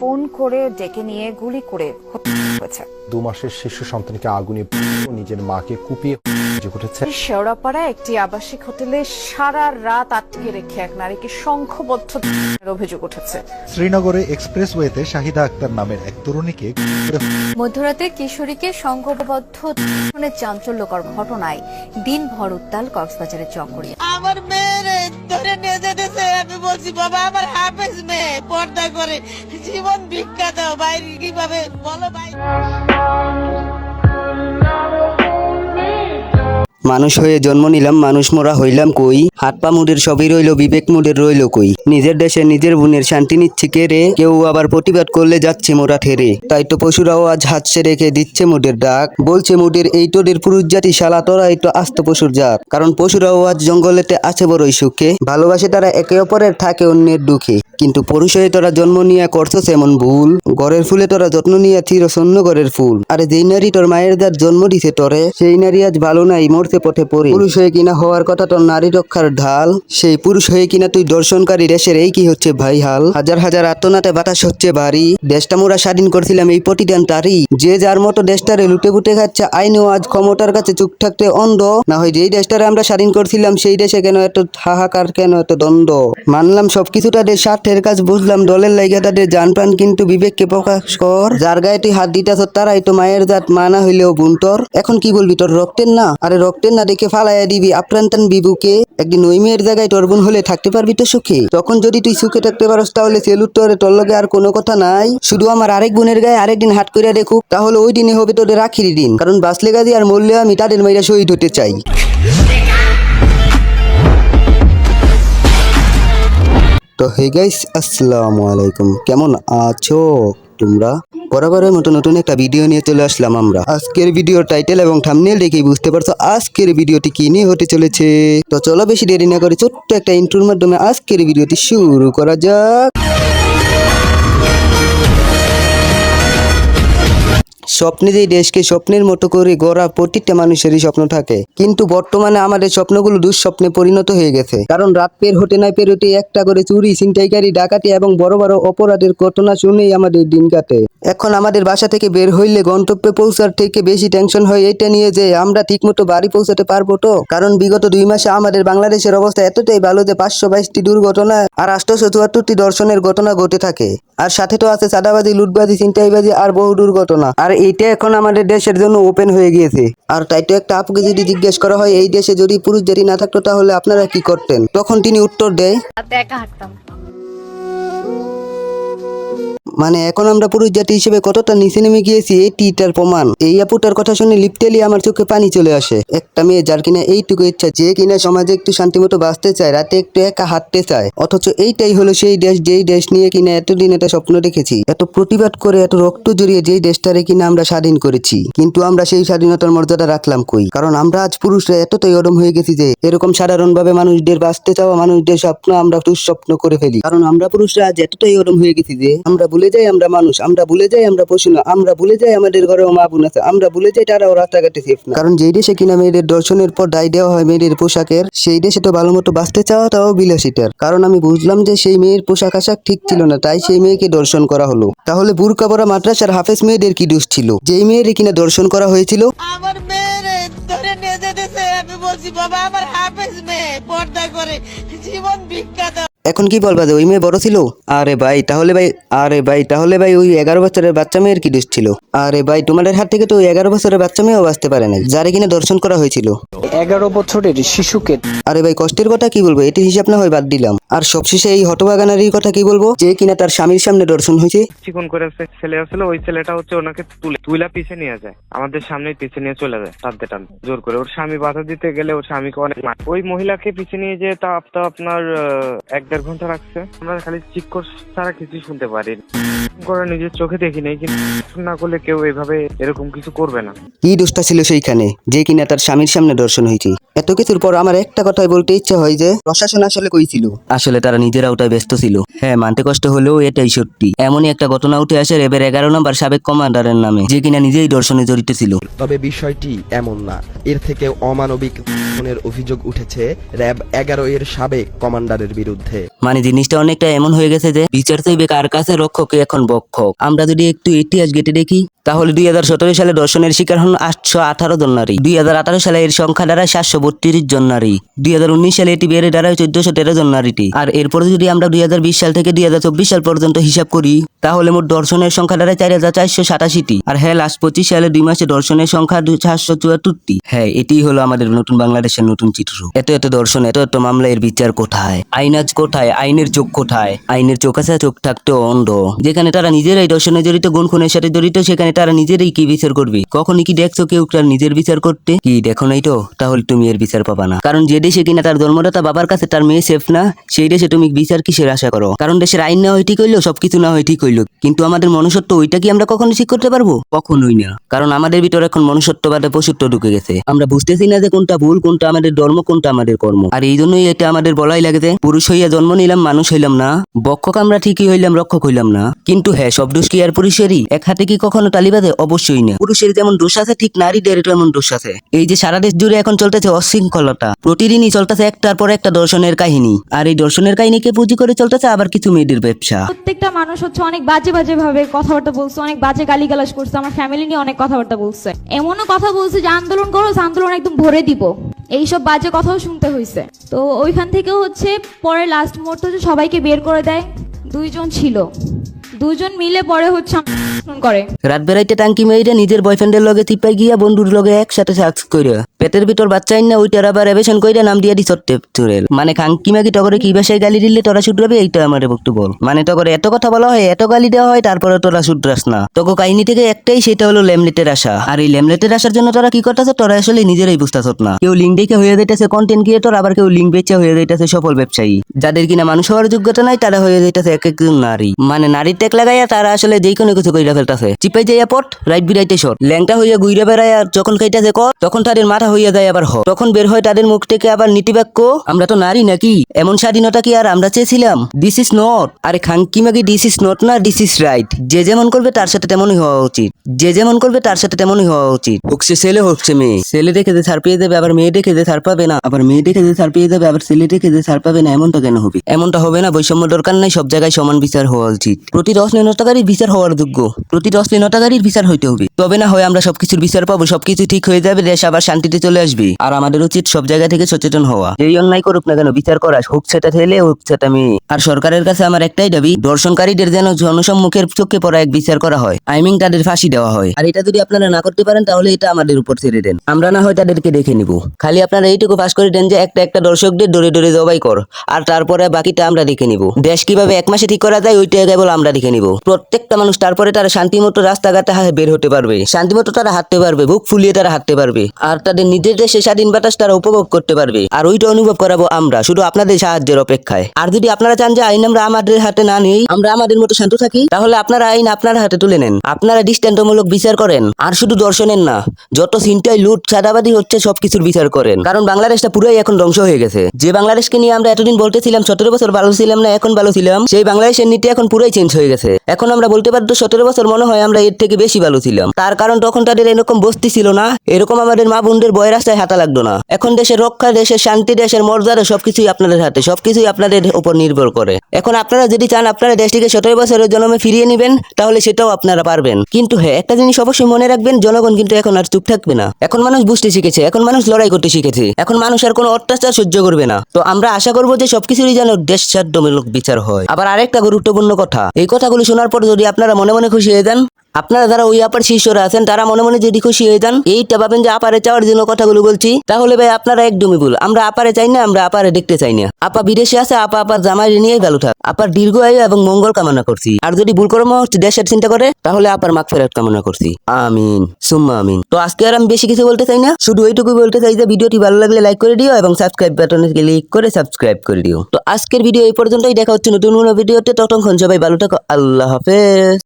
Phone করে ডেকে নিয়ে গুলি করে হত্যা হয়েছে দু মাসের শিশু সন্তানকে আগুনে পুড়িয়ে নিজের মাকে কুপিয়ে অভিযোগ উঠেছে শেওড়াপাড়া একটি আবাসিক হোটেলে সারা রাত আটকে রেখে এক নারীকে সংঘবদ্ধ অভিযোগ উঠেছে। শ্রীনগরে এক্সপ্রেসওয়েতে শাহিদা আক্তার নামের এক তরুণীকে মধ্যরাতে কিশোরীকে সংঘবদ্ধ চাঞ্চল্যকর ঘটনায় দিনভর উত্তাল কক্সবাজারের চকরিয়া। আমার মেয়েরে ধরে নিয়ে যেতেছে, আমি বলছি, বাবা, আমার হাফেজ মেয়ে, পর্দা করে জীবন ভিক্ষা দাও ভাই কীভাবে বলো ভাই? মানুষ হয়ে জন্ম নিলাম, মানুষ মোরা হইলাম কই? হাত পা মুডের সবই রইল, বিবেক মুডের রইল কই? নিজের দেশে নিজের বোনের শান্তি নিচ্ছে কে রে? কেউ আবার প্রতিবাদ করলে যাচ্ছে মোরা ঠেরে। তাই তো পশুরাও আজ হাতছে রেখে দিচ্ছে মুডের ডাক। বলছে মুডের এই তোদের পুরুষ জাতি, শালা তোরা এই তো আস্ত পশুর জাত। কারণ পশুরাও আজ জঙ্গলেতে আছে বড়ই সুখে। ভালোবাসে তারা একে অপরের থাকে অন্যের দুঃখে। কিন্তু পুরুষ হয়ে তোরা জন্ম নিয়ে করছস এমন ভুল। ঘরের ফুলে তোরা যত্ন নিয়ে চির শূন্য ঘরের ফুল। আরে যেই নারী তোর মায়ের দার জন্ম দিছে তোরে, সেই নারী আজ ভালো নাই মরতে পথে পড়ে। পুরুষ হয়ে কিনা হওয়ার কথা তোর নারী রক্ষার ঢাল। সেই পুরুষ হয়ে কিনা তুই দর্শনকারী দেশের এই কি হচ্ছে ভাই হাল? হাজার হাজার আত্মনাতে বাতাস হচ্ছে ভারী দেশটা মোরা স্বাধীন করছিলাম এই প্রতিদান তারই। যে যার মতো দেশটারে লুটে পুটে খাচ্ছে, আইনেও আজ ক্ষমতার কাছে চুপ থাকতে অন্ধ। না হয় যেই দেশটারে আমরা স্বাধীন করছিলাম, সেই দেশে কেন এত হাহাকার, কেন এত দ্বন্দ্ব? মানলাম সবকিছু তাদের স্বার্থের কাজ বুঝলাম, দলের লাইগা তাদের জান প্রাণ কিন্তু বিবেককে প্রকাশ কর। যার গায়ে তুই হাত দিতেছ তারাই তো মায়ের জাত মানা হইলেও বুনতর এখন কি বলবি, তোর রক্তের না? আরে রক্তের না দেখে ফালাইয়া দিবি আপ্রান্তান বিবুকে। একদিন ওই মেয়ের জায়গায় তোর বোন হলে থাকতে পারবি তো সুখে। তখন যদি তুই সুখে থাকতে পারস, তাহলে সেলুট তোরে তোর লগে আর কোনো কথা নাই। শুধু আমার আরেক বোনের গায়ে আরেকদিন হাত করিয়া দেখুক, তাহলে ওই দিনে হবে তোদের রাখির দিন। কারণ বাসলে গাদি আর মরলে আমি তাদের মেয়েরা শহীদ হতে চাই। তো হে গাইস, আসসালামু আলাইকুম। কেমন আছো তোমরা? বরাবরের মতো নতুন একটা ভিডিও নিয়ে চলে আসলাম আমরা। আজকের ভিডিওর টাইটেল এবং থাম্বনেল দেখেই বুঝতে পারছ আজকের ভিডিওটি কি নিয়ে হতে চলেছে। তো চলো বেশি দেরি না করে ছোট্ট একটা ইন্ট্রোর মাধ্যমে আজকের ভিডিওটি শুরু করা যাক। স্বপ্নে দেশকে স্বপ্নের মতো করে গড়া প্রতিটা মানুষেরই স্বপ্ন থাকে। কিন্তু বর্তমানে আমাদের স্বপ্নগুলো দুঃস্বপ্নে পরিণত হয়ে গেছে। কারণ রাত পের হতে না পেরোতে একটা করে চুরি, ছিনতাইকারী, ডাকাতি এবং বড় বড় অপরাধের ঘটনা শুনেই আমাদের দিন কাটে। এখন আমাদের বাসা থেকে বের হইলে গন্তব্যে পৌঁছার থেকে বেশি টেনশন হয় এটা নিয়ে যে আমরা ঠিকমতো বাড়ি পৌঁছাতে পারব তো। কারণ বিগত দুই মাসে আমাদের বাংলাদেশের অবস্থা এতটাই ভালো যে পাঁচশো বাইশটি দুর্ঘটনা আর আটশোশো চুয়াত্তরটি দর্শনের ঘটনা ঘটে থাকে। আর সাথে তো আছে চাঁদাবাজি, লুটবাজি, ছিনতাইবাজি আর বহু দুর্ঘটনা। আর এইটা এখন আমাদের দেশের জন্য ওপেন হয়ে গিয়েছে। আর তাই তো একটা আপুকে যদি জিজ্ঞেস করা হয়, এই দেশে যদি পুরুষ জাতি না থাকতো তাহলে আপনারা কি করতেন? তখন তিনি উত্তর দেয় একা হাঁটতাম। মানে এখন আমরা পুরুষ জাতি হিসেবে কতটা নিচে নেমে গিয়েছি এইটিটার প্রমাণ। এই আপুটার কথা শুনে লিপটেলি আমার চোখে পানি চলে আসে। একটা মেয়ে যার কিনা এইটুকু ইচ্ছা, যে কিনা সমাজে একটু শান্তিমতো বাঁচতে চায়, রাতে একটু একা হাঁটতে চায়। অথচ এইটাই হলো সেই দেশ, যেই দেশ নিয়ে কিনা এতদিন এটা স্বপ্ন দেখেছি। এত প্রতিবাদ করে, এত রক্ত জড়িয়ে যেই দেশটারে কিনা আমরা স্বাধীন করেছি। কিন্তু আমরা সেই স্বাধীনতার মর্যাদা রাখলাম কই? কারণ আমরা আজ পুরুষরা এতটাই অদম হয়ে গেছি যে, এরকম সাধারণভাবে মানুষদের বাঁচতে চাওয়া, মানুষদের স্বপ্ন আমরা দুঃস্বপ্ন করে ফেলি। কারণ আমরা পুরুষরা আজ এতটাই অদম হয়ে গেছি যে, আমরা ভুলে যাই আমরা মানুষ আমরা ভুলে যাই আমরা পশু না আমরা ভুলে যাই আমাদের ঘরেও মা বোন আছে আমরা ভুলে যাই তারাও রাস্তাঘাটে সেফ না। কারণ যেই দেশে কিনা মেয়েদের দর্শনের পর দায় দেওয়া হয় মেয়েদের পোশাকের সেই দেশে তো ভালো মতো বাঁচতে চাওয়া তাও বিলাসিতার। কারণ আমি বুঝলাম যে সেই মেয়ের পোশাক আশাক ঠিক ছিল না তাই সেই মেয়েকে দর্শন করা হলো। তাহলে বুরকা পরা মাদ্রাসার হাফেজ মেয়েদের কি দোষ ছিল? যেই মেয়ের কিনা দর্শন করা হয়েছিল? আমার মেয়েরে ধরে নিয়ে যেতেছে আমি বলছি বাবা আমার হাফেজ মেয়ে পর্দা করে জীবন ভিক্ষা দাও এখন কি বলবা যে ওই মেয়ে বড় ছিল? আরে ভাই তাহলে ভাই আরে ভাই তাহলে ভাই ওই এগারো বছরের বাচ্চা মেয়ের কি দোষ ছিল? আরে ভাই তোমাদের হাত থেকে তো ওই এগারো বছরের বাচ্চা মেয়েও বাঁচতে পারে না যারে কিনা দর্শন করা হয়েছিল। এগারো বছরের শিশুকে আরে ভাই কষ্টের কথা কি বলব? এটি হিসাব না হয় বাদ দিলাম। আর সবশেষে এই হতবাগানারির কথা কি বলব? যে কিনা তার স্বামীর সামনে দর্শন হয়েছে। চিকন করে ছেলে আসলে ওই ছেলেটা হচ্ছে ওনাকে তুলে তুইলা পিছে নিয়ে যায়। আমাদের সামনে পিছে নিয়ে চলে যায় টানতে টানতে জোর করে। ওর স্বামী বাধা দিতে গেলে ওর স্বামীকে অনেক ওই মহিলাকে পিছে নিয়ে যেয়ে তা আপনার আহ, এক দেড় ঘণ্টা রাখছে আমরা খালি চিকর ছাড়া কিছু শুনতে পারি করে নিজের চোখে দেখি নাই, কিন্তু না করলে কেউ এভাবে এরকম কিছু করবে না। কি দোষটা ছিল সেইখানে? যে কিনা তার স্বামীর সামনে দর্শন হয়েছে এত কিছুর পর আমার একটা কথাই বলতে ইচ্ছে হয় যে প্রশাসন আসলে কই ছিল? আসলে তারা নিজেরা ওটাই ব্যস্ত ছিল। হ্যাঁ মানতে কষ্ট হলেও এটাই সত্যি। এমনই একটা ঘটনা উঠে আসে রেবের এগারো নম্বর সাবেক কমান্ডারের নামে যে কিনা নিজেই দর্শনে জড়িত ছিল। তবে বিষয়টি এমন না। এর থেকে অমানবিক অভিযোগ উঠেছে র্যাব এগারো এর সাবেক কমান্ডারের বিরুদ্ধে। মানে জিনিসটা অনেকটা এমন হয়ে গেছে যে বিচার চাইবে কার কাছে রক্ষকে এখন বক্ষক আমরা যদি একটু ইতিহাস ঘেটে দেখি তাহলে দুই হাজার সতেরো সালে দর্শনের শিকার হন আটশো আঠারো জন নারী। দুই হাজার আঠারো সালে এর সংখ্যা দাঁড়ায় সাতশো বত্রিশ জন নারী। দুই হাজার উনিশ সালে এটি বেড়ে দাঁড়ায় চোদ্দশো তেরো জন নারীটি। আর এরপরে যদি আমরা দুই হাজার বিশ সাল থেকে দুই হাজার চব্বিশ সাল পর্যন্ত হিসাব করি, তাহলে মোট দর্শনের সংখ্যা দাঁড়ায় চার হাজার চারশো সাতাশিটি। আর হ্যাঁ লাস্ট পঁচিশ সালে দুই মাসে দর্শনের সংখ্যা চারশো চুয়াত্তরটি। হ্যাঁ এটি হলো আমাদের নতুন বাংলাদেশের নতুন চিত্র। এত এত দর্শন, এত এত মামলা, এর বিচার কোথায়? আইন আজ কোথায়? আইনের চোখ কোথায়? আইনের চোখ আছে, চোখ থাকতো অন্ধ। যেখানে তারা নিজেরাই দর্শনে জড়িত গুণ খুনের সাথে জড়িত, সেখানে তারা নিজেরাই কি বিচার করবে? কখনই কি দেখছ কেউ তার নিজের বিচার করতে? কি, দেখো নাই তো? তাহলে তুমি এর বিচার পাবা না। কারণ যে দেশে কিনা তার ধর্মদাতা বাবার কাছে তার মেয়ে সেফ না, সেই দেশে তুমি বিচার কিসের আশা করো? কারণ দেশের আইন না হয় ঠিক হইল সবকিছু না হয় ঠিক হইল কিন্তু আমাদের মনুষ্যত্ব ওইটা কি আমরা কখনো ঠিক করতে পারব? কখনোই না। কারণ আমাদের ভিতরে এখন মনুষ্যত্ববাদে পশুত্ব ঢুকে গেছে। আমরা বুঝতেছি না যে কোনটা ভুল, কোনটা আমাদের ধর্ম, কোনটা আমাদের কর্ম। আর এই জন্যই এটা আমাদের বলাই লাগে যে, পুরুষ হইয়া জন্ম নিলাম, মানুষ হইলাম না। বক্ষক আমরা ঠিকই হইলাম, রক্ষক হইলাম না। কিন্তু হ্যাঁ সব দোষ কি আর পুরুষেরই? এক হাতে কি কখনো তালি বাঁধে অবশ্যই না পুরুষের যেমন দোষ আছে, ঠিক নারীদের তেমন দোষ আছে। এই যে সারা দেশ জুড়ে এখন চলতেছে অশৃঙ্খলতা। প্রতিদিনই চলতেছে একটার পর একটা দর্শনের কাহিনী। আর এই দর্শনের কাহিনীকে পুঁজি করে চলতেছে আবার কিছু মেয়েদের ব্যবসা। প্রত্যেকটা মানুষ হচ্ছে অনেক বাজে বাজে ভাবে কথাবার্তা বলছে, অনেক বাজে গালিগালাজ করছে, আমার ফ্যামিলি নিয়ে অনেক কথাবার্তা বলছে। এমনও কথা বলছে যে, আন্দোলন করো আন্দোলন একদম ভরে দিব। এইসব বাজে কথাও শুনতে হয়েছে তো ওইখান থেকেও হচ্ছে পরে লাস্ট মুহূর্তে সবাইকে বের করে দেয়। দুইজন ছিল। দুজন মিলে পরে হচ্ছে করে। রাত বেড়াইতে টাঙ্কি মেয়েরা নিজের বয়ফ্রেন্ডের লগে চিপাই গিয়া বন্ধুর লগে একসাথে সাক্স কইরা, পেটের ভিতর বাচ্চা না ওইটার আবার এবেশন কইরা নাম দিয়া দি সত্যি চুরেল। মানে খাঙ্কি মাগি টগরে কি ভাষায় গালি দিলে তোরা শুধরাবে, এইটা আমার বক্তব্য বল। মানে টগরে এত কথা বলা হয়, এত গালি দেওয়া হয় তারপরে তোরা শুধরাস না। তোকে কাহিনী থেকে একটাই, সেটা হলো ল্যামলেটের আশা। আর এই ল্যামলেটের আসার জন্য তোরা কি করতেছ, তোরা আসলে নিজেরাই বুঝতেছ না। কেউ লিঙ্ক দেখে হয়ে যাইতেছে কন্টেন্ট ক্রিয়েটর আবার কেউ লিঙ্ক বেচে হয়ে যাইতেছে সফল ব্যবসায়ী। যাদের কিনা মানুষ হওয়ার যোগ্যতা নাই, তারা হয়ে যাইতেছে এক একজন নারী। মানে নারীর টেক লাগাইয়া তারা আসলে যেই কোনো কিছু কইরা ফেলতেছে চিপাই যাইয়া পট রাইট বিরাইতে শট ল্যাংটা হইয়া গুইরা বেড়ায় আর যখন খাইতেছে ক তখন তাদের মাথা হইয়া যায় আবার হ। তখন বের হয় তাদের মুখ থেকে আবার নীতিবাক্য আমরা তো নারী নাকি? এমন স্বাধীনতা কি আর আমরা চেয়েছিলাম? দিস ইজ নট আরে খাঙ্কি মাগি দিস ইজ নট না দিস ইজ রাইট যে যেমন করবে তার সাথে তেমনই হওয়া উচিত। যে যেমন করবে তার সাথে তেমনই হওয়া উচিত। হোক সে ছেলে হোক সে মেয়ে। ছেলে দেখে যে ছাড় পেয়ে যাবে আবার মেয়ে দেখে যে ছাড় পাবে না। আবার মেয়ে দেখে যে ছাড় পেয়ে যাবে আবার ছেলে দেখে যে ছাড় পাবে না এমনটা কেন হবে? এমনটা হবে না বৈষম্য দরকার নাই সব জায়গায় সমান বিচার হওয়া উচিত। প্রতি দশ নির্ণয়কারীর বিচার হওয়ার যোগ্য। প্রতি দশ নির্ণয়কারীর বিচার হইতে হবে তবে না হয় আমরা সবকিছুর বিচার পাবো, সবকিছু ঠিক হয়ে যাবে, দেশ আবার শান্তিতে চলে আসবে। আর আমাদের উচিত সব জায়গা থেকে সচেতন হওয়া। এই অন্যায় করুক না কেন, বিচার করা, হোক সেটা ছেলে হোক সেটা মেয়ে আর সরকারের কাছে আমার একটাই দাবি, দর্শনকারীদের যেন জনসম্মুখের চোখে পড়া এক বিচার করা হয়। আই মিন তাদের ফাঁসি দেওয়া হয়। আর এটা যদি আপনারা না করতে পারেন, তাহলে এটা আমাদের উপর ছেড়ে দেন। আমরা না হয় তাদেরকে দেখে নিব। খালি আপনারা এইটুকু পাস করে দেন যে একটা একটা দর্শকদের দৌড়ে দৌড়ে জবাই কর। আর তারপরে বাকিটা আমরা দেখে নিব। দেশ কীভাবে এক মাসে ঠিক করা যায়, ওইটা কেবল আমরা দেখে নিব। প্রত্যেকটা মানুষ তারপরে তারা শান্তিমতো রাস্তাঘাটে বের হতে পারবে। শান্তিমতো তারা হাঁটতে পারবে, বুক ফুলিয়ে তারা হাঁটতে পারবে। আর তাদের নিজের দেশে স্বাধীন বাতাস তারা উপভোগ করতে পারবে। আর ওইটা অনুভব করাবো আমরা, শুধু আপনাদের সাহায্যের অপেক্ষায়। আর যদি আপনারা চান যে আইন আমরা আমাদের হাতে না নেই, আমরা আমাদের মতো শান্ত থাকি, তাহলে আপনারা আইন আপনার হাতে তুলে নেন। আপনারা দৃষ্টান্তমূলক বিচার করেন, আর শুধু দর্শনের না, যত চিন্তায় লুট ছাদাবাদী হচ্ছে সবকিছুর বিচার করেন। কারণ বাংলাদেশটা পুরোই এখন ধ্বংস হয়ে গেছে। যে বাংলাদেশকে নিয়ে আমরা এতদিন বলতেছিলাম, সতেরো বছর ভালো ছিলাম না, এখন ভালো ছিলাম, সেই বাংলাদেশের নীতি এখন পুরোই চেঞ্জ হয়ে গেছে। এখন আমরা বলতে পারতো সতেরো বছর মনে হয় আমরা এর থেকে বেশি ভালো ছিলাম। তার কারণ তখন তাদের এরকম বস্তি ছিল না, এরকম আমাদের মা বোনদের বয় রাস্তায় হাঁটা লাগতো না। এখন দেশের রক্ষা, দেশের শান্তি, দেশের মর্যাদা সবকিছুই আপনাদের হাতে, সবকিছুই আপনাদের উপর নির্ভর করে। এখন আপনারা যদি চান আপনারা দেশটিকে সতেরো বছরের জন্মে ফিরিয়ে নেবেন, তাহলে সেটাও আপনারা পারবেন। কিন্তু হ্যাঁ একটা জিনিস অবশ্যই মনে রাখবেন, জনগণ কিন্তু এখন আর চুপ থাকবে না। এখন মানুষ বুঝতে শিখেছে, এখন মানুষ লড়াই করতে শিখেছে। এখন মানুষ আর কোনো অত্যাচার সহ্য করবে না। তো আমরা আশা করব যে সবকিছুরই যেন দেশ সাধ্যমূলক বিচার হয়। আবার আরেকটা গুরুত্বপূর্ণ কথা, এই কথাগুলো শোনার পর যদি আপনারা মনে মনে খুশি হয়ে যান। আপনারা যারা ওই আপার শিষ্যরা আছেন, তারা মনে মনে যদি খুশি হয়ে যান, এইটা ভাবেন যে আপারে চাওয়ার জন্য কথাগুলো বলছি। তাহলে ভাই আপনারা একদমই ভুল। আমরা আপারে চাই না, আমরা আপারে দেখতে চাই না। আপা বিদেশে আছে, আপা আপার জামাই নিয়েই ভালো থাক। আপার দীর্ঘ আয়ু এবং মঙ্গল কামনা করছি। আর যদি ভুল কর্ম দেশের চিন্তা করে, তাহলে আপার মাগ ফেরত কামনা করছি। আমিন। সুম্মা আমিন। তো আজকে আর আমি বেশি কিছু বলতে চাই না। শুধু এইটুকু বলতে চাই যে, ভিডিওটি ভালো লাগলে লাইক করে দিও এবং সাবস্ক্রাইব বাটনে ক্লিক করে সাবস্ক্রাইব করে দিও। তো আজকের ভিডিও এই পর্যন্তই। দেখা হচ্ছে নতুন কোনো ভিডিওতে ততক্ষণ সবাই ভালো থাকো। আল্লাহ হাফেজ।